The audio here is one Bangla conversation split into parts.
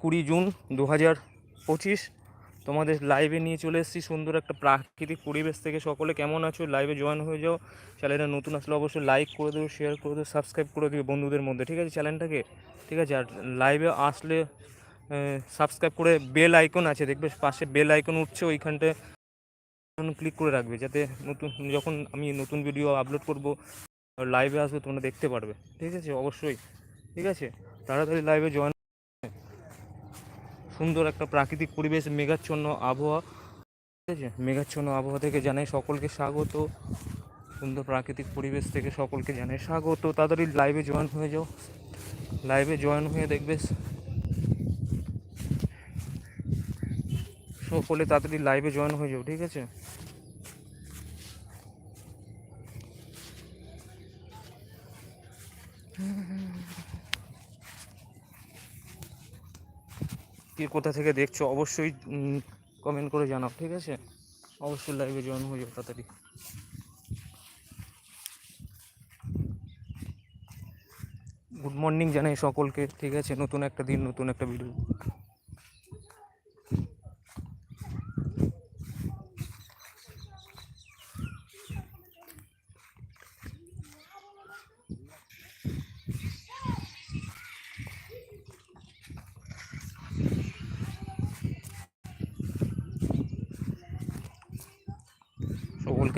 কুড়ি জুন দু হাজার পঁচিশ। তোমাদের লাইভে নিয়ে চলে এসেছি সুন্দর একটা প্রাকৃতিক পরিবেশ থেকে। সকলে কেমন আছো? লাইভে জয়েন হয়ে যাও। চ্যানেলটা নতুন আসলে অবশ্যই লাইক করে দেবো শেয়ার করে দেবো সাবস্ক্রাইব করে দেবে বন্ধুদের মধ্যে। ঠিক আছে চ্যানেলটাকে ঠিক আছে, আর লাইভে আসলে সাবস্ক্রাইব করে বেল আইকন আছে। দেখবে পাশে বেল আইকন উঠছে, ওইখানটায় ক্লিক করে রাখবে, যাতে নতুন, যখন আমি নতুন ভিডিও আপলোড করব লাইভে আসবে, তোমরা দেখতে পারবে। ঠিক আছে, অবশ্যই। ঠিক আছে, তাড়াতাড়ি লাইভে জয়েন সুন্দর একটা প্রাকৃতিক পরিবেশ, মেঘাচ্ছন্ন আবহাওয়া। ঠিক আছে? মেঘাচ্ছন্ন আবহাওয়া থেকে জানাই সকলকে স্বাগত। সুন্দর প্রাকৃতিক পরিবেশ থেকে সকলকে জানাই স্বাগত। তাড়াতাড়ি লাইভে জয়েন হয়ে যাও। লাইভে জয়েন হয়ে দেখবে। সকলে তাড়াতাড়ি লাইভে জয়েন হয়ে যাও, ঠিক আছে? কে কোথা থেকে দেখছ, অবশ্যই কমেন্ট করে জানাও, ঠিক আছে? অবশ্যই লাইভে জয়েন হয়ে যাও তাড়াতাড়ি। গুড মর্নিং জানাই সকলকে, ঠিক আছে? নতুন একটা দিন, নতুন একটা ভিডিও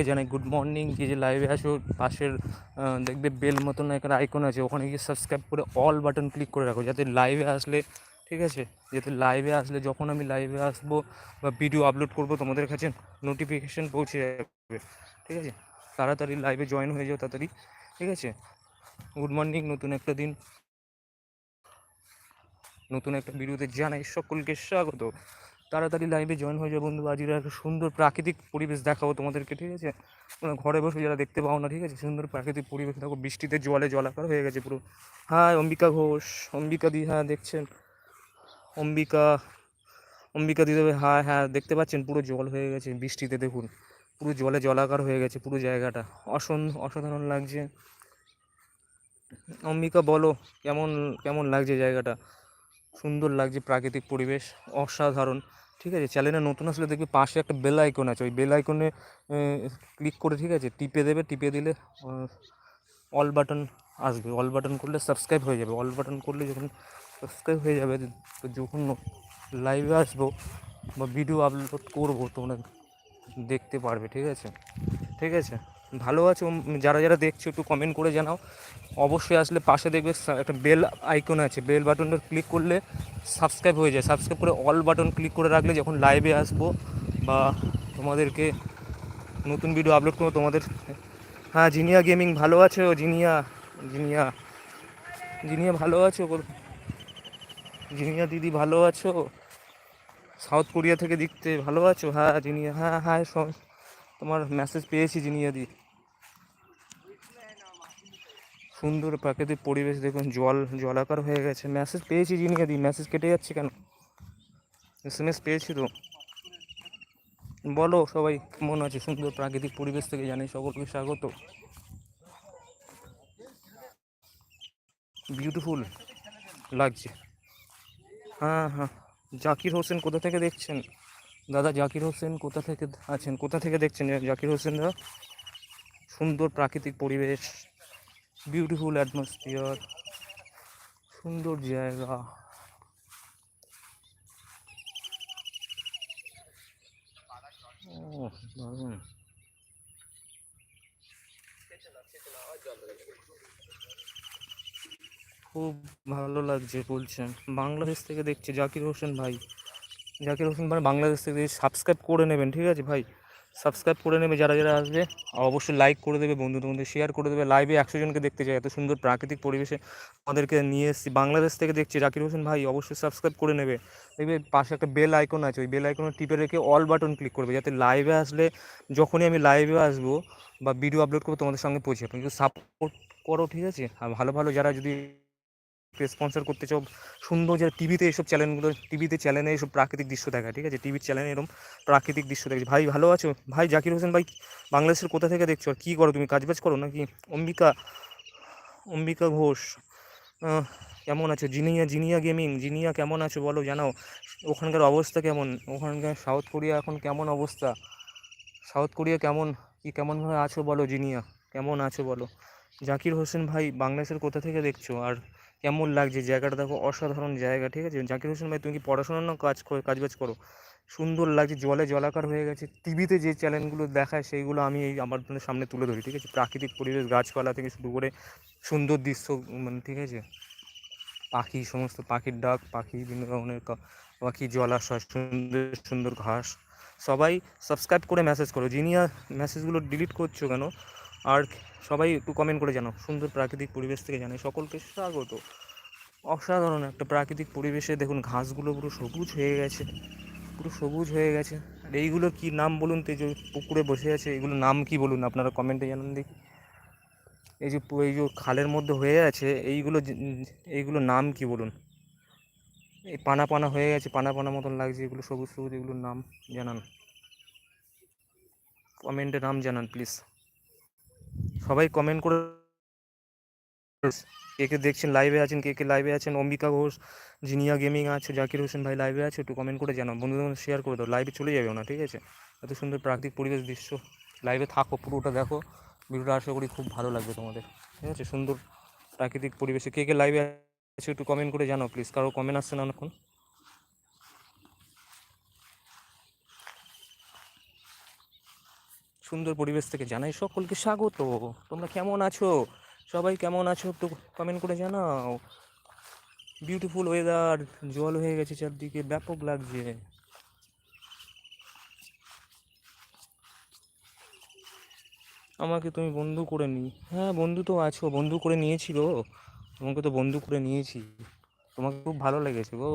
সকলকে জানাই গুড মর্নিং যে যে লাইভে আসো, পাশের দেখবে বেল মতন একটা আইকন আছে, ওখানে গিয়ে সাবস্ক্রাইব করে অল বাটন ক্লিক করে রাখো, যাতে লাইভে আসলে, ঠিক আছে? যাতে লাইভে আসলে যখন আমি লাইভে আসব বা ভিডিও আপলোড করব, তোমাদের কাছে নোটিফিকেশান পৌঁছে যাবে, ঠিক আছে? তাড়াতাড়ি লাইভে জয়েন হয়ে যাও তাড়াতাড়ি, ঠিক আছে? গুড মর্নিং নতুন একটা দিন। নতুন একটা ভিডিওতে জানাই সকলকে স্বাগত। তাড়াতাড়ি লাইভে জয়েন হয়ে যাও বন্ধু আজকের একটা সুন্দর প্রাকৃতিক পরিবেশ দেখাবো তোমাদেরকে, ঠিক আছে? তোমরা ঘরে বসে যারা দেখতে পাও না, ঠিক আছে? সুন্দর প্রাকৃতিক পরিবেশ, দেখো বৃষ্টিতে জলে জলাকার হয়ে গেছে পুরো। হ্যাঁ অম্বিকা ঘোষ। অম্বিকা দি হ্যাঁ দেখছেন? অম্বিকা অম্বিকা দি দেবে হ্যাঁ হ্যাঁ দেখতে পাচ্ছেন? পুরো জল হয়ে গেছে বৃষ্টিতে, দেখুন। পুরো জলে জলাকার হয়ে গেছে পুরো জায়গাটা। অসন, অসাধারণ লাগছে। অম্বিকা, বলো, কেমন কেমন লাগছে জায়গাটা? সুন্দর লাগছে প্রাকৃতিক পরিবেশ, অসাধারণ। ঠিক আছে চ্যানেলে নতুন আসলে দেখবে পাশে একটা বেল আইকন আছে, ওই বেল আইকনে ক্লিক করে ঠিক আছে, টিপে দেবে, টিপে দিলে অল বাটন আসবে অল বাটন করলে সাবস্ক্রাইব হয়ে যাবে অল বাটন করলে যখন সাবস্ক্রাইব হয়ে যাবে, তো যখন লাইভে আসব বা ভিডিও আপলোড করব তোমরা দেখতে পারবে, ঠিক আছে? ঠিক আছে? ভালো আছে যারা যারা দেখছ একটু কমেন্ট করে জানাও। অবশ্যই আসলে পাশে দেখবে একটা বেল আইকন আছে। বেল বাটনটা ক্লিক করলে সাবস্ক্রাইব হয়ে যায়। সাবস্ক্রাইব করে অল বাটন ক্লিক করে রাখলে যখন লাইভে আসব বা তোমাদেরকে নতুন ভিডিও আপলোড করব, তোমাদের হ্যাঁ জিনিয়া গেমিং ভালো আছো জিনিয়া জিনিয়া জিনিয়া ভালো আছো জিনিয়া দিদি ভালো আছো? সাউথ কোরিয়া থেকে দেখতে ভালো আছো? হ্যাঁ জিনিয়া হ্যাঁ হ্যাঁ তোমার মেসেজ পেয়েছি জিনিয়া দি সুন্দর প্রাকৃতিক পরিবেশ, দেখুন জল, জলাকার হয়ে গেছে। মেসেজ পেয়েছি জিনিয়া দি মেসেজ কেটে যাচ্ছে কেন? এস এম এস পেয়েছি তো। বলো সবাই, কেমন আছে? সুন্দর প্রাকৃতিক পরিবেশ থেকে জানি সকলকে স্বাগত। বিউটিফুল লাগছে। হ্যাঁ হ্যাঁ। জাকির হোসেন কোথা থেকে দেখছেন? দাদা জাকির হোসেন কোথা থেকে আছেন? কোথা থেকে দেখছেন জাকির হোসেন দাদা সুন্দর প্রাকৃতিক পরিবেশ বিউটিফুল অ্যাটমসফিয়ার সুন্দর জায়গা। ও খুব ভালো লাগছে বলছেন। বাংলাদেশ থেকে দেখছে জাকির হোসেন ভাই। জাকির হোসেন ভাই বাংলাদেশ থেকে সাবস্ক্রাইব করে নেবেন, ঠিক আছে ভাই? সাবস্ক্রাইব করে নেবে যারা যারা আসবে অবশ্যই লাইক করে দেবে বন্ধুদের মধ্যে শেয়ার করে দেবে। লাইভে একশো জনকে দেখতে চাই, এত সুন্দর প্রাকৃতিক পরিবেশে আমাদেরকে নিয়ে এসেছি। বাংলাদেশ থেকে দেখছি জাকির হোসেন ভাই অবশ্যই সাবস্ক্রাইব করে নেবে। দেখবে পাশে একটা বেল আইকন আছে, ওই বেল আইকনে টিপে রেখে অল বাটন ক্লিক করবে, যাতে লাইভে আসলে যখনই আমি লাইভে আসব বা ভিডিও আপলোড করব তোমাদের সঙ্গে পৌঁছে কিন্তু সাপোর্ট করো, ঠিক আছে? আর ভালো ভালো যারা যদি স্পন্সর করতে চাও, সুন্দর যে টিভিতে এইসব চ্যানেলগুলো টিভিতে চ্যানেলে এইসব প্রাকৃতিক দৃশ্য দেখায় ঠিক আছে? টিভির চ্যানেলে এরকম প্রাকৃতিক দৃশ্য দেখছি ভাই, ভালো আছো? ভাই, জাকির হোসেন ভাই, বাংলাদেশের কোথা থেকে দেখছ? আর কী করো তুমি? কাজবাজ করো নাকি? অম্বিকা অম্বিকা ঘোষ কেমন আছো? জিনিয়া জিনিয়া গেমিং জিনিয়া কেমন আছো বলো জানাও। ওখানকার অবস্থা কেমন? ওখানকার সাউথ কোরিয়া এখন কেমন অবস্থা? সাউথ কোরিয়া কেমন? কি কেমনভাবে আছো বলো জিনিয়া? কেমন আছো বলো? জাকির হোসেন ভাই, বাংলাদেশের কোথা থেকে দেখছ? আর কেমন লাগছে? জায়গাটা দেখো অসাধারণ জায়গা, ঠিক আছে? জাকির হোসেন ভাই, তুমি কি পড়াশোনা না কাজ করে, কাজবাজ করো? সুন্দর লাগছে, জলে জলাকার হয়ে গেছে। টিভিতে যে চ্যানেলগুলো দেখায় সেইগুলো আমি এই আমার সামনে তুলে ধরি, ঠিক আছে? প্রাকৃতিক পরিবেশ, গাছপালা থেকে শুরু করে সুন্দর দৃশ্য মানে ঠিক আছে? পাখি, সমস্ত পাখির ডাক, পাখি বিভিন্ন ধরনের পাখি, জলাশয়, সুন্দর সুন্দর ঘাস। সবাই সাবস্ক্রাইব করে মেসেজ করো। জিনিয়া মেসেজগুলো ডিলিট করছ কেন? আর সবাই একটু কমেন্ট করে জানাও। সুন্দর প্রাকৃতিক পরিবেশ থেকে জানাই। সকলকে স্বাগত। অসাধারণ একটা প্রাকৃতিক পরিবেশে দেখুন, ঘাসগুলো পুরো সবুজ হয়ে গেছে। পুরো সবুজ হয়ে গেছে। আর এইগুলো কি নাম বলুন তো, এই যে পুকুরে বসে আছে, এগুলোর নাম কি বলুন? আপনারা কমেন্টে জানান দেখি। এই যে এই যে খালের মধ্যে হয়ে আছে, এইগুলো এইগুলোর নাম কি বলুন? এই পানা পানা হয়ে গেছে, পানা পানা মতন লাগছে, এগুলো সবুজ সবুজ, এগুলোর নাম জানান। কমেন্টে নাম জানান প্লিজ সবাই কমেন্ট করে কে কে দেখছেন লাইভে আছেন, কে কে লাইভে আছেন, অম্বিকা ঘোষ, জিনিয়া গেমিং আছে, জাকির হোসেন ভাই লাইভে আছে, একটু কমেন্ট করে জানাও। বন্ধুদের মধ্যে শেয়ার করে দাও লাইভে চলে যাবে না, ঠিক আছে? এত সুন্দর প্রাকৃতিক পরিবেশ দৃশ্য। লাইভে থাকো, পুরোটা দেখো। ভিডিওটা আশা করি খুব ভালো লাগবে তোমাদের, ঠিক আছে? সুন্দর প্রাকৃতিক পরিবেশে কে কে লাইভে আছে একটু কমেন্ট করে জানাও প্লিজ কারও কমেন্ট আসছে না অনেকক্ষণ সুন্দর পরিবেশ থেকে জানাই সকলকে স্বাগত। তোমরা কেমন আছো? সবাই কেমন আছো একটু কমেন্ট করে জানাও। বিউটিফুল ওয়েদার জল হয়ে গেছে চারদিকে, ব্যাপক লাগছে। আমাকে তুমি বন্ধু করে নি হ্যাঁ বন্ধু তো আছো, বন্ধু করে নিয়েছি গো। তোমাকে তো বন্ধু করে নিয়েছি। তোমাকে খুব ভালো লেগেছে গো।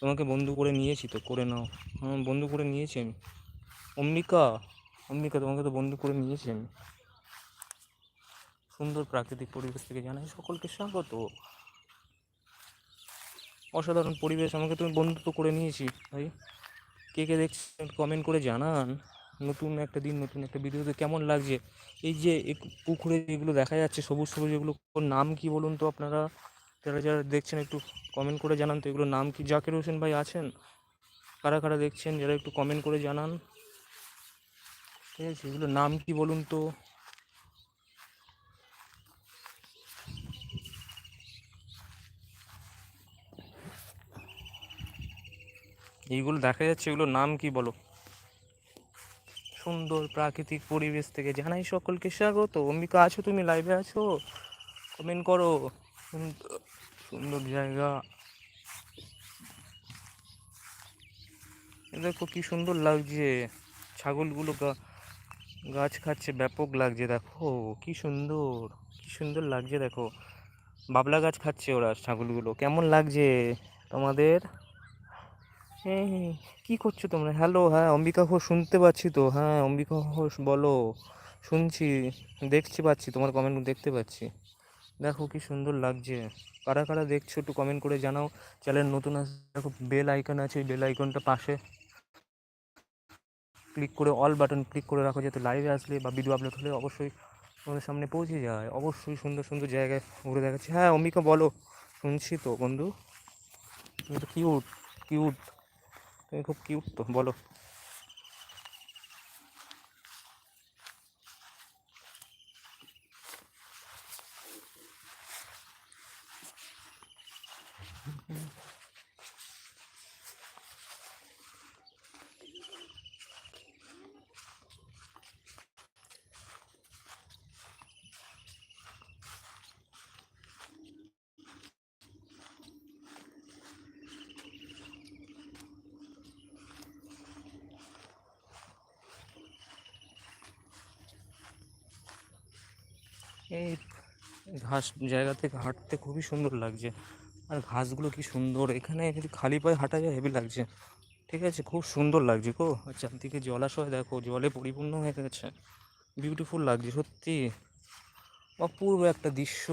তোমাকে বন্ধু করে নিয়েছি তো, করে নাও। হ্যাঁ বন্ধু করে নিয়েছি আমি অম্বিকা অম্বিকা, তোমাকে তো বন্ধু করে নিয়েছি আমি। সুন্দর প্রাকৃতিক পরিবেশ থেকে জানাই সকলকে স্বাগত। অসাধারণ পরিবেশ, আমাকে তুমি বন্ধুত্ব করে নিয়েছি ভাই। কে কে দেখছেন কমেন্ট করে জানান। নতুন একটা দিন, নতুন একটা ভিডিওতে কেমন লাগছে? এই যে পুকুরে যেগুলো দেখা যাচ্ছে, সবুজ সবুজ, এগুলো নাম কি বলুন তো আপনারা? যারা যারা দেখছেন একটু কমেন্ট করে জানান তো, এগুলোর নাম কি? জাকির হোসেন ভাই আছেন? কারা কারা দেখছেন? যারা একটু কমেন্ট করে জানান। আছে এগুলোর নাম কি বলুন তো? এইগুলো দেখা যাচ্ছে, এগুলোর নাম কি বলো? সুন্দর প্রাকৃতিক পরিবেশ থেকে জানাই সকলকে স্বাগত। অম্বিকা, আছো তুমি? লাইভে আছো? কমেন্ট করো। সুন্দর জায়গা। দেখো কি সুন্দর লাগছে। ছাগলগুলো গাছ খাচ্ছে, ব্যাপক লাগছে, দেখো, কি সুন্দর কি সুন্দর লাগছে, দেখো। বাবলা গাছ খাচ্ছে ওরা, ছাগলগুলো, কেমন লাগছে তোমাদের? হ্যাঁ কী করছ তোমরা? হ্যালো হ্যাঁ অম্বিকা ঘোষ শুনতে পাচ্ছি তো হ্যাঁ অম্বিকা ঘোষ, বলো, শুনছি, দেখছি, পাচ্ছি, তোমার কমেন্ট দেখতে পাচ্ছি। দেখো, কি সুন্দর লাগছে। কারা কারা দেখছ একটু কমেন্ট করে জানাও। চ্যানেল নতুন আছে দেখো বেল আইকন আছে বেল আইকনটা পাশে ক্লিক করে অল বাটন ক্লিক করে রাখো যাতে লাইভে আসলে বা ভিডিও আপলোড হলে অবশ্যই তোমাদের সামনে পৌঁছে যায়। অবশ্যই সুন্দর সুন্দর জায়গায় ঘুরে দেখাচ্ছি। হ্যাঁ অম্বিকা বলো। শুনছি তো বন্ধু। তুমি তো কিউট কিউট তুমি খুব কিউট তো, বলো এই ঘাস জায়গা থেকে হাঁটতে খুবই সুন্দর লাগছে। আর ঘাসগুলো কি সুন্দর। এখানে যদি খালি পায়ে হাঁটা যায় হেভি লাগছে। ঠিক আছে? খুব সুন্দর লাগছে গো। আর চারদিকে জলাশয় দেখো, জলে পরিপূর্ণ হয়ে গেছে। বিউটিফুল লাগছে, সত্যি। অপূর্ব একটা দৃশ্য।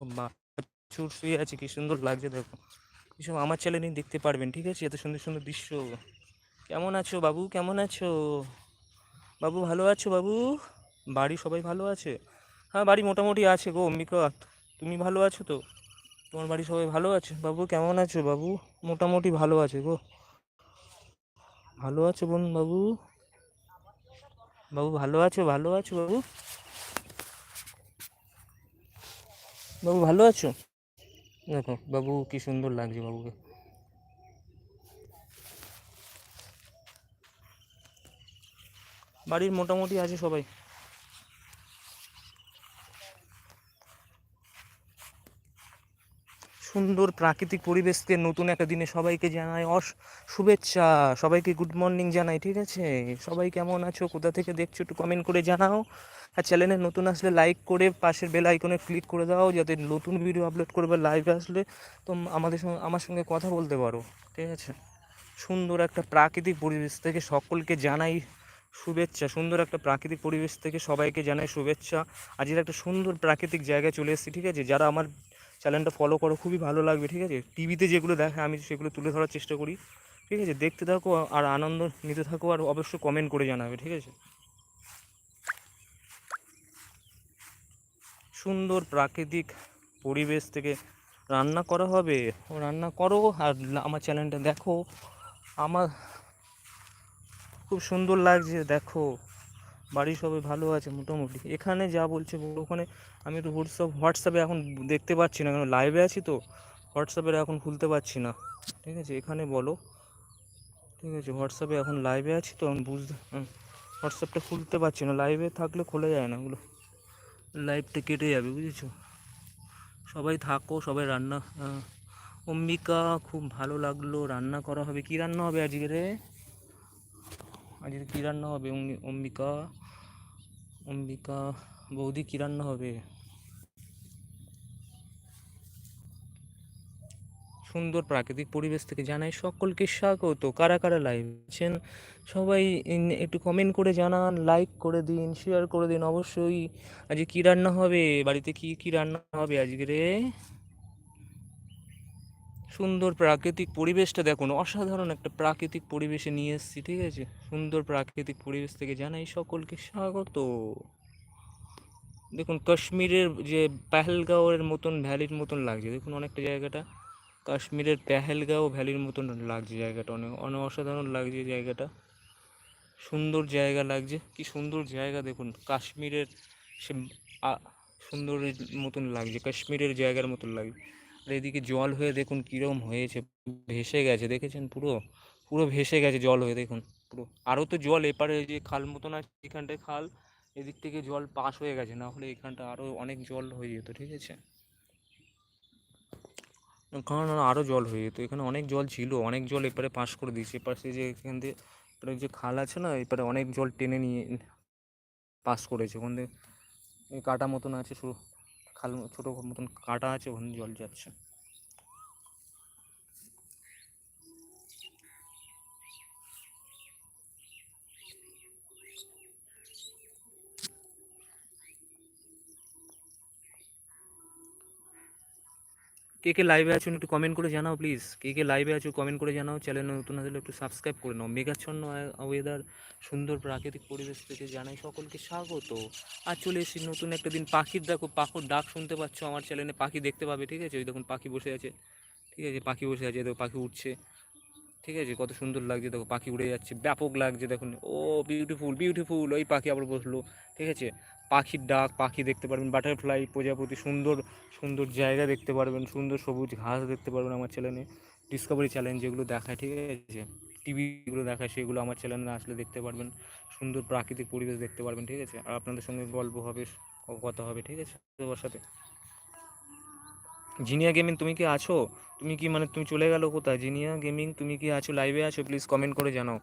বাছুর শুয়ে আছে, কি সুন্দর লাগছে দেখো। এসব আমার চ্যানেলেই দেখতে পারবেন, ঠিক আছে? এত সুন্দর সুন্দর দৃশ্য। কেমন আছো বাবু? কেমন আছো? বাবু ভালো আছো বাবু? বাড়ি সবাই ভালো আছে? হ্যাঁ বাড়ি মোটামুটি আছে গো, অম্বিকা। তুমি ভালো আছো তো? তোমার বাড়ি সবাই ভালো আছে? বাবু, কেমন আছো বাবু? মোটামুটি ভালো আছে গো। ভালো আছো বোন বাবু? বাবু, ভালো আছো? ভালো আছো বাবু? বাবু, ভালো আছো? দেখো, বাবু, কি সুন্দর লাগছে বাবুকে। বাড়ির মোটামুটি আছে সবাই। সুন্দর প্রাকৃতিক পরিবেশকে নতুন একটা দিনে সবাইকে জানাই অস শুভেচ্ছা। সবাইকে গুড মর্নিং জানাই, ঠিক আছে? সবাই কেমন আছো? কোথা থেকে দেখছ একটু কমেন্ট করে জানাও। আর চ্যানেলে নতুন আসলে লাইক করে পাশের বেল আইকনে ক্লিক করে দাও, যাতে নতুন ভিডিও আপলোড করবে লাইভ আসলে তো আমাদের সঙ্গে, আমার সঙ্গে কথা বলতে পারো, ঠিক আছে? সুন্দর একটা প্রাকৃতিক পরিবেশ থেকে সকলকে জানাই শুভেচ্ছা। সুন্দর একটা প্রাকৃতিক পরিবেশ থেকে সবাইকে জানাই শুভেচ্ছা। আজকের একটা সুন্দর প্রাকৃতিক জায়গায় চলে এসেছি, ঠিক আছে? যারা আমার চ্যানেলটা ফলো করো, খুবই ভালো লাগবে, ঠিক আছে? টিভিতে যেগুলো দেখে, আমি সেগুলো তুলে ধরার চেষ্টা করি, ঠিক আছে? দেখতে থাকো আর আনন্দ নিতে থাকো আর অবশ্যই কমেন্ট করে জানাবে, ঠিক আছে? সুন্দর প্রাকৃতিক পরিবেশ থেকে রান্না করা হবে। রান্না করো আর আমার চ্যানেলটা দেখো। আমার খুব সুন্দর লাগছে, দেখো। বাড়ির সবাই ভালো আছে মোটামুটি। এখানে যা বলছে বলো ওখানে আমি তো হোয়াটসঅ্যাপ হোয়াটসঅ্যাপে এখন দেখতে পাচ্ছি না কারণ লাইভে আছি তো হোয়াটসঅ্যাপের এখন খুলতে পারছি না। ঠিক আছে, এখানে বলো। ঠিক আছে হোয়াটসঅ্যাপে এখন লাইভে আছি তো, আমি বুঝতে হোয়াটসঅ্যাপটা খুলতে পারছি না লাইভে থাকলে খোলা যায় না ওগুলো। লাইভটা কেটে যাবে, বুঝেছ? সবাই থাকো, সবাই রান্না অম্বিকা, খুব ভালো লাগল, রান্না করা হবে। কি রান্না হবে আজকে রে? আজকে কি রান্না হবে অম্বি- অম্বিকা? অম্বিকা, বৌদি কি রান্না হবে? সুন্দর প্রাকৃতিক পরিবেশ থেকে জানাই সকলকে স্বাগত। কারা কারা লাইভ আছেন? সবাই একটু কমেন্ট করে জানান লাইক করে দিন শেয়ার করে দিন অবশ্যই। আজকে কি রান্না হবে? বাড়িতে কি কি রান্না হবে আজকে রে? সুন্দর প্রাকৃতিক পরিবেশটা দেখুন, অসাধারণ একটা প্রাকৃতিক পরিবেশে নিয়ে এসেছি, ঠিক আছে? সুন্দর প্রাকৃতিক পরিবেশ থেকে জানাই সকলকে স্বাগত। দেখুন, কাশ্মীরের যে পেহেলগাঁওয়ের মতন ভ্যালির মতন লাগছে, দেখুন অনেকটা জায়গাটা। কাশ্মীরের পেহেলগাঁও ভ্যালির মতন লাগছে জায়গাটা অনেক অনেক অসাধারণ লাগছে জায়গাটা। সুন্দর জায়গা লাগছে, কি সুন্দর জায়গা দেখুন, কাশ্মীরের সে সুন্দরের মতন লাগছে, কাশ্মীরের জায়গার মতন লাগছে। আর এদিকে জল হয়ে দেখুন কীরকম হয়েছে, ভেসে গেছে, দেখেছেন পুরো? পুরো ভেসে গেছে জল হয়ে, দেখুন পুরো। আরও তো জল এপারে যে খাল মতন আছে, এখানটায় খাল, এদিক থেকে জল পাস হয়ে গেছে, না হলে এখানটা আরও অনেক জল হয়ে যেত, ঠিক আছে? এখানে আরও জল হয়ে যেত, এখানে অনেক জল ছিল, অনেক জল এপারে পাস করে দিয়েছে, এপাশে যে এখান এপারে যে খাল আছে না, এপারে অনেক জল টেনে নিয়ে পাস করেছে, ওখান দিয়ে কাটা মতন আছে শুধু খাল ছোটো মতন কাটা আছে ওখানে জল যাচ্ছে। কে কে লাইভে আছো একটু কমেন্ট করে জানাও প্লিজ কে কে লাইভে আছো কমেন্ট করে জানাও। চ্যানেল নতুন আসলে একটু সাবস্ক্রাইব করে নাও। মেঘাচ্ছন্ন ওয়েদার সুন্দর প্রাকৃতিক পরিবেশ থেকে জানাই সকলকে স্বাগত। আর চলে এসেছি নতুন একটা দিন পাখির দেখো পাখির ডাক শুনতে পাচ্ছ আমার চ্যানেলে পাখি দেখতে পাবে, ঠিক আছে? ওই দেখুন পাখি বসে আছে। ঠিক আছে, পাখি বসে আছে, দেখো পাখি উঠছে। ঠিক আছে, কত সুন্দর লাগছে, দেখো পাখি উড়ে যাচ্ছে। ব্যাপক লাগছে, দেখুন। ও বিউটিফুল বিউটিফুল ওই পাখি আবার বসল। ঠিক আছে? পাখির ডাক, পাখি দেখতে পারবেন বাটারফ্লাই প্রজাপতি, সুন্দর সুন্দর জায়গা দেখতে পারবেন, সুন্দর সবুজ ঘাস দেখতে পারবেন আমার চ্যানেলে ডিসকভারি চ্যানেল যেগুলো দেখায়, ঠিক আছে? টিভিগুলো দেখায়, সেগুলো আমার চ্যানেলে আসলে দেখতে পারবেন। সুন্দর প্রাকৃতিক পরিবেশ দেখতে পারবেন, ঠিক আছে? আর আপনাদের সঙ্গে গল্প হবে, কথা হবে, ঠিক আছে? সবার সাথে। জিনিয়া গেমিং তুমি কি আছো? তুমি কি মানে তুমি চলে গেলো কোথায়? জিনিয়া গেমিং তুমি কি আছো? লাইভে আছো? প্লিজ কমেন্ট করে জানাও।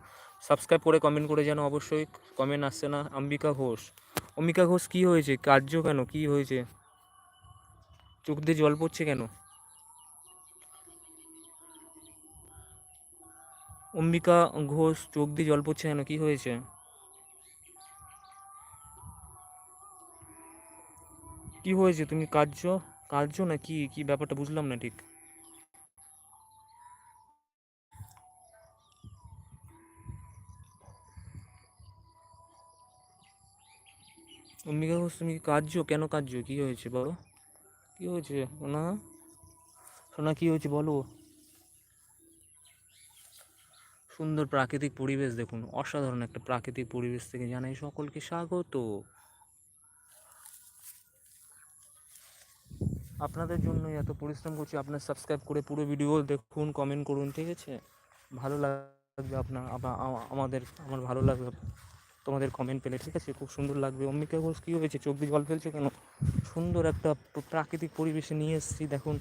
সাবস্ক্রাইব করে কমেন্ট করে জানাও অবশ্যই। কমেন্ট আসছে না। অম্বিকা ঘোষ। অম্বিকা ঘোষ, কি হয়েছে? কার্য কেন? কি হয়েছে? চোখ দিয়ে জল পড়ছে কেন? অম্বিকা ঘোষ, চোখ দিয়ে জল পড়ছে কেন? কি হয়েছে? কি হয়েছে? তুমি কার্য কার্য না কি কি ব্যাপারটা বুঝলাম না ঠিক? অম্বিকা ঘোষ, তুমি কার্য? কেন কার্য? কি হয়েছে বলো কি হয়েছে না শোনা কি হয়েছে বলো? সুন্দর প্রাকৃতিক পরিবেশ দেখুন, অসাধারণ একটা প্রাকৃতিক পরিবেশ থেকে জানাই সকলকে স্বাগত। আপনাদের জন্যই এত পরিশ্রম করছি। আপনার সাবস্ক্রাইব করে পুরো ভিডিও দেখুন কমেন্ট করুন, ঠিক আছে? ভালো লাগবে আপনার আমাদের, আমার ভালো লাগবে তোমাদের কমেন্ট পেলে, ঠিক আছে? খুব সুন্দর লাগবে। অম্বিকা ঘোষ কী হয়েছে? চোখ দিয়ে জল ফেলছে কেন? সুন্দর একটা প্রাকৃতিক পরিবেশে নিয়ে এসেছি। দেখুন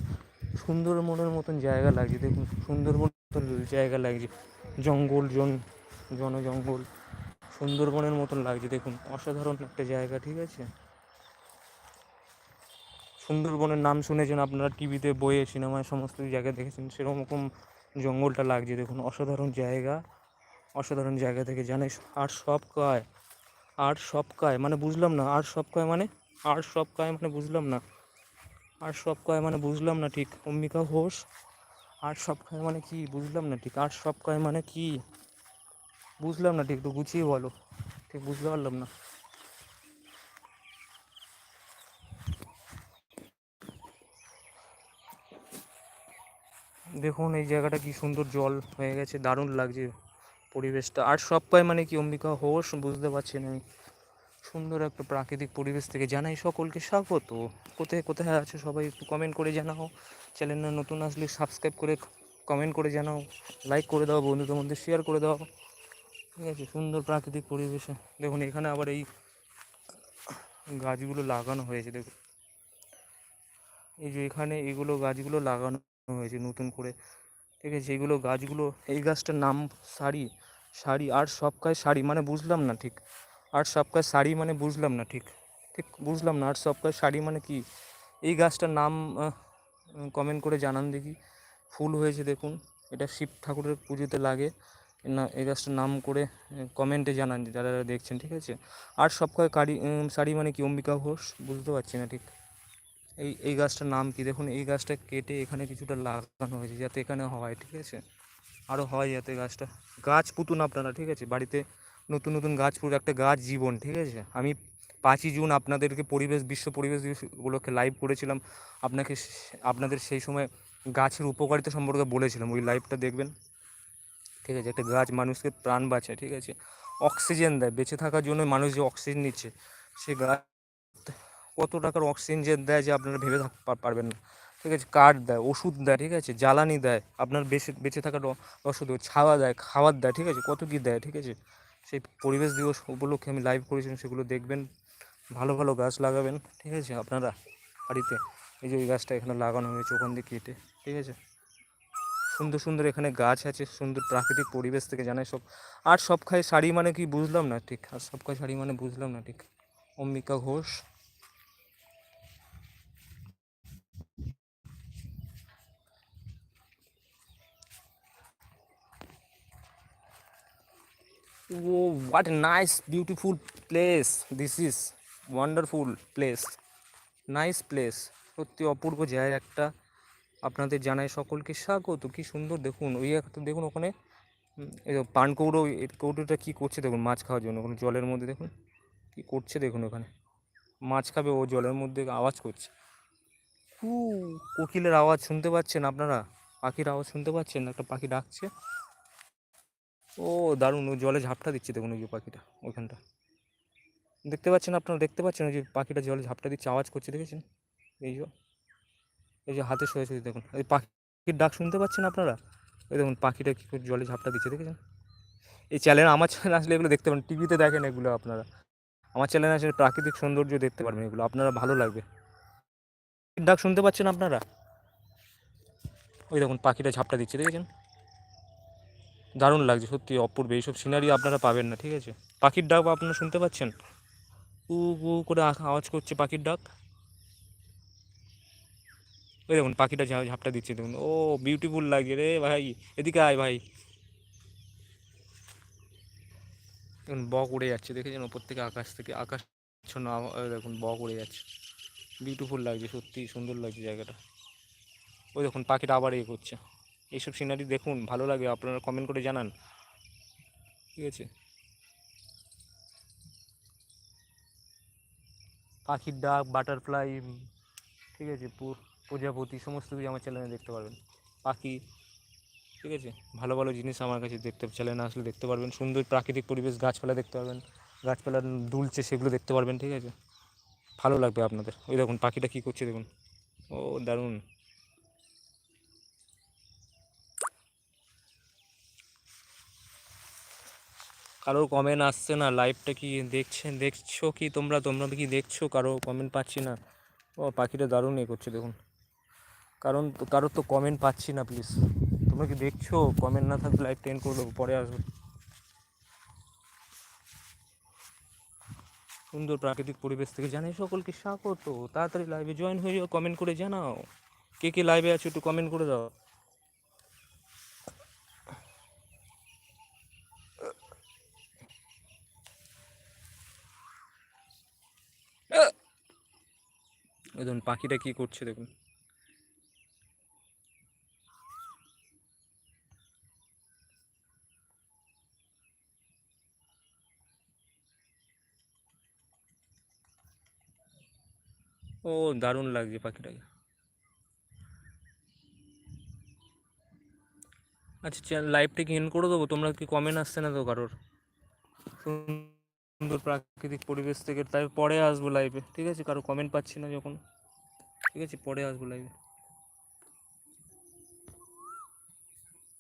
সুন্দরবনের মতন জায়গা লাগছে। দেখুন সুন্দরবন মতন জায়গা লাগছে। জঙ্গল, জন জন জঙ্গল সুন্দরবনের মতন লাগছে। দেখুন, অসাধারণ একটা জায়গা, ঠিক আছে? সুন্দরবনের নাম শুনেছেন আপনারা টিভিতে, বইয়ে, সিনেমায় সমস্ত জায়গায় দেখেছেন, সেরকম জঙ্গলটা লাগছে। দেখুন, অসাধারণ জায়গা অসাধারণ জায়গা থেকে জানিস আর সব কায় আর সব কায় মানে বুঝলাম না, আর সব কায় মানে আর সব কায় মানে বুঝলাম না, আর সব কায় মানে বুঝলাম না ঠিক, অম্বিকা ঘোষ, আর সব কায় মানে কি, বুঝলাম না ঠিক, আর সব কায় মানে কি, বুঝলাম না ঠিক, একটু গুছিয়ে বলো, ঠিক, বুঝতে পারলাম না। দেখুন, এই জায়গাটা কি সুন্দর জল হয়ে গেছে, দারুণ লাগছে পরিবেশটা। আর সব পায় মানে কি, অম্বিকা হোস, বুঝতে পারছি না আমি। সুন্দর একটা প্রাকৃতিক পরিবেশ থেকে জানাই সকলকে স্বাগত। কোথায় কোথায় আছে সবাই একটু কমেন্ট করে জানাও। চ্যানেলটা নতুন আসলে সাবস্ক্রাইব করে কমেন্ট করে জানাও। লাইক করে দাও, বন্ধুদের মধ্যে শেয়ার করে দাও। ঠিক আছে, সুন্দর প্রাকৃতিক পরিবেশে। দেখুন, এখানে আবার এই গাছগুলো লাগানো হয়েছে, দেখুন। এই যে এখানে এগুলো গাছগুলো লাগানো হয়েছে নতুন করে। ঠিক আছে এইগুলো গাছগুলো, এই গাছটার নাম শাড়ি শাড়ি আর সব কাজ শাড়ি মানে বুঝলাম না ঠিক। আর সব কাজ শাড়ি মানে বুঝলাম না ঠিক। ঠিক, বুঝলাম না। আর সব কাজ শাড়ি মানে কি? এই গাছটার নাম কমেন্ট করে জানান দেখি। ফুল হয়েছে দেখুন, এটা শিব ঠাকুরের পুজোতে লাগে। না, এই গাছটার নাম করে কমেন্টে জানান যারা দেখছেন, ঠিক আছে। আর সব কয় কারি শাড়ি মানে কি? অম্বিকা ঘোষ, বুঝতে পারছি না ঠিক। এই এই গাছটার নাম কি? দেখুন, এই গাছটা কেটে এখানে কিছুটা লাগানো হয়েছে যাতে এখানে হয়, ঠিক আছে? আরও হয় যাতে গাছটা। গাছ পুতুন আপনারা, ঠিক আছে? বাড়িতে নতুন নতুন গাছ পুরো, একটা গাছ জীবন, ঠিক আছে? আমি পাঁচই জুন আপনাদেরকে পরিবেশ, বিশ্ব পরিবেশ দিবস উপলক্ষে লাইভ করেছিলাম। আপনাকে আপনাদের সেই সময় গাছের উপকারিতা সম্পর্কে বলেছিলাম। ওই লাইভটা দেখবেন। ঠিক আছে? একটা গাছ মানুষকে প্রাণ বাঁচায়, ঠিক আছে? অক্সিজেন দেয়। বেঁচে থাকার জন্য মানুষ যে অক্সিজেন নিচ্ছে, সে গাছ কত টাকার অক্সিজেন দেয় যে আপনারা ভেবে পারবেন না। ঠিক আছে, কাঠ দেয়, ওষুধ দেয়, ঠিক আছে, জ্বালানি দেয়, আপনার বেঁচে বেঁচে থাকার ওষুধ ছাওয়া দেয় খাবার দেয়, ঠিক আছে, কত কী দেয়, ঠিক আছে। সেই পরিবেশ দিবস উপলক্ষে আমি লাইভ করেছিলাম, সেগুলো দেখবেন, ভালো ভালো গাছ লাগাবেন, ঠিক আছে, আপনারা বাড়িতে এই যে ওই গাছটা এখানে লাগানো হয়েছে, ওখান দিয়ে কেটে, ঠিক আছে। সুন্দর সুন্দর এখানে গাছ আছে, সুন্দর প্রাকৃতিক পরিবেশ থেকে জানাই সব। আর সব খায় শাড়ি মানে কি বুঝলাম না, ঠিক, আর সব খায় শাড়ি মানে বুঝলাম না, ঠিক। Ambika Ghosh Oh, what a nice, beautiful place. This is. Wonderful place. Nice place সত্যি অপূর্ব জায়গা একটা আপনাদের জানাই সকলকে স্বাগত। কি সুন্দর দেখুন ওই একটা দেখুন ওখানে পান কৌড়ো কৌটোটা কী করছে দেখুন মাছ খাওয়ার জন্য ওখানে জলের মধ্যে দেখুন কী করছে দেখুন ওখানে। মাছ খাবে ও জলের মধ্যে আওয়াজ করছে। হু কোকিলের আওয়াজ শুনতে পাচ্ছেন আপনারা? পাখির আওয়াজ শুনতে পাচ্ছেন? একটা পাখি ডাকছে। ও, দারুণ। ও জলে ঝাপটা দিচ্ছে দেখুন ওই যে পাখিটা, ওইখানটা। দেখতে পাচ্ছেন আপনারা, দেখতে পাচ্ছেন ওই যে পাখিটা জলে ঝাপটা দিচ্ছে, আওয়াজ করছে, দেখেছেন? এই যে এই যে হাতে শুয়েছে দেখুন। এই পাখির ডাক শুনতে পাচ্ছেন আপনারা? এই দেখুন, পাখিটা কী করে জলে ঝাপটা দিচ্ছে, দেখেছেন? এই চ্যানেল আমার চ্যানেল আসলে এগুলো দেখতে পারেন টিভিতে দেখেন এগুলো আপনারা। আমার চ্যানেলে আসলে প্রাকৃতিক সৌন্দর্য দেখতে পারবেন এগুলো, আপনারা ভালো লাগবে। ডাক শুনতে পাচ্ছেন আপনারা? ওই দেখুন, পাখিটা ঝাপটা দিচ্ছে, দেখেছেন? দারুণ লাগছে, সত্যি অপূর্ব। এইসব সিনারি আপনারা পাবেন না, ঠিক আছে? পাখির ডাক আপনারা শুনতে পাচ্ছেন? কু উ করে আওয়াজ করছে পাখির ডাক। ওই দেখুন, পাখিটা ঝাপটা দিচ্ছে, দেখুন। ও বিউটিফুল লাগছে রে ভাই। এদিকে আয় ভাই। দেখুন, বক উড়ে যাচ্ছে, দেখেছেন? ওপর থেকে আকাশ থেকে আকাশ ছন্ন দেখুন, বক উড়ে যাচ্ছে। বিউটিফুল লাগছে, সত্যি সুন্দর লাগছে জায়গাটা। ওই দেখুন, পাখিটা আবার ইয়ে করছে। এইসব সিনারি দেখুন, ভালো লাগে। আপনারা কমেন্ট করে জানান। ঠিক আছে? পাখির ডাক বাটারফ্লাই ঠিক আছে প্রজাপতি, সমস্ত কিছু আমার চ্যানেলে দেখতে পারবেন। পাখি, ঠিক আছে? ভালো ভালো জিনিস আমার কাছে দেখতে চ্যানেলে আসলে দেখতে পারবেন। সুন্দর প্রাকৃতিক পরিবেশ, গাছপালা দেখতে পারবেন। গাছপালা দুলছে, সেগুলো দেখতে পারবেন, ঠিক আছে? ভালো লাগবে আপনাদের। ওই দেখুন, পাখিটা কী করছে দেখুন। ও দারুণ। কারোর কমেন্ট আসছে না লাইভটা কি দেখছেন দেখছ কি তোমরা? তোমরা কি দেখছ? কারও কমেন্ট পাচ্ছি না। ও, পাখিটা দারুণ এ করছে দেখুন। কারণ কারোর তো কমেন্ট পাচ্ছি না প্লিজ তোমরা কি দেখছ? কমেন্ট না থাকলে লাইভ টেন করে দেবো, পরে আসবে। সুন্দর প্রাকৃতিক পরিবেশ থেকে জানাই সকলকে স্বাগত। তাড়াতাড়ি লাইভে জয়েন হয়ে কমেন্ট করে জানাও। কে কে লাইভে আছো একটু কমেন্ট করে দাও। দেখুন, পাখিটা কি করছে দেখুন। ও, দারুণ লাগছে পাখিটাকে। আচ্ছা লাইভটা কি এন্ড করে দেবো, তোমরা কি কমেন্ট আসছে না তো কারোর? সুন্দর প্রাকৃতিক পরিবেশ থেকে তাই পরে আসব লাইভে ঠিক আছে? কারও কমেন্ট পাচ্ছি না যখন। ঠিক আছে? পরে আসব লাইভে